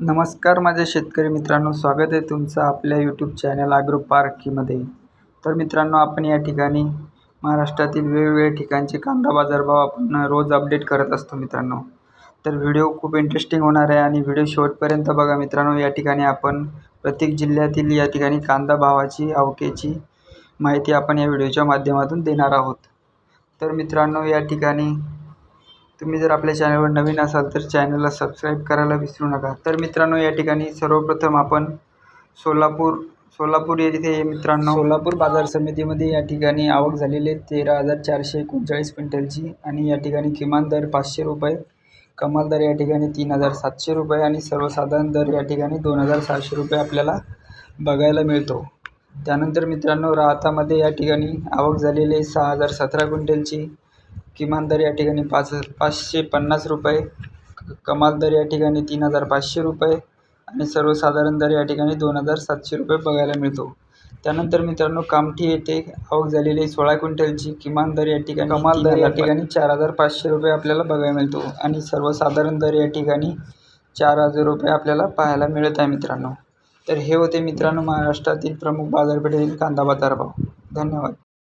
नमस्कार माझ्या शेतकरी मित्रांनो स्वागत आहे तुमचं आपल्या यूट्यूब चॅनल आग्रो पार्कीमध्ये तर मित्रांनो आपण या ठिकाणी महाराष्ट्रातील वेगवेगळ्या ठिकाणचे कांदा बाजारभाव आपण रोज अपडेट करत असतो मित्रांनो. तर व्हिडिओ खूप इंटरेस्टिंग होणार आहे आणि व्हिडिओ शेवटपर्यंत बघा मित्रांनो या ठिकाणी आपण प्रत्येक जिल्ह्यातील या ठिकाणी कांदा भावाची आवकेची माहिती आपण या व्हिडिओच्या माध्यमातून देणार आहोत. तर मित्रांनो या ठिकाणी तुम्ही जर आपल्या चॅनलवर नवीन असाल तर चॅनलला सबस्क्राईब करायला विसरू नका. तर मित्रांनो या ठिकाणी सर्वप्रथम आपण सोलापूर सोलापूर येथे मित्रांनो. सोलापूर बाजार समितीमध्ये या ठिकाणी आवक झालेली आहे. तेरा हजार चारशे एकोणचाळीस क्विंटलची आणि या ठिकाणी किमान दर पाचशे रुपये कमाल दर या ठिकाणी तीन हजार सातशे रुपये आणि सर्वसाधारण दर या ठिकाणी दोन हजार सहाशे रुपये आपल्याला बघायला मिळतो. त्यानंतर मित्रांनो राहतामध्ये या ठिकाणी आवक झालेली आहे. सहा हजार सतरा क्विंटलची किमान दर या ठिकाणी पाच पाचशे पन्नास रुपये कमाल दर या ठिकाणी तीन हजार पाचशे रुपये आणि सर्वसाधारण दर या ठिकाणी दोन हजार सातशे रुपये बघायला मिळतो. त्यानंतर मित्रांनो कामठी येथे आवक झालेली सोळा क्विंटलची. किमान दर या ठिकाणी कमाल दर या ठिकाणी चार हजार पाचशे रुपये आपल्याला बघायला मिळतो आणि सर्वसाधारण दर या ठिकाणी चार हजार रुपये आपल्याला पाहायला मिळत आहे मित्रांनो. तर हे होते मित्रांनो महाराष्ट्रातील प्रमुख बाजारपेठेतील कांदा बाजारभाव. धन्यवाद.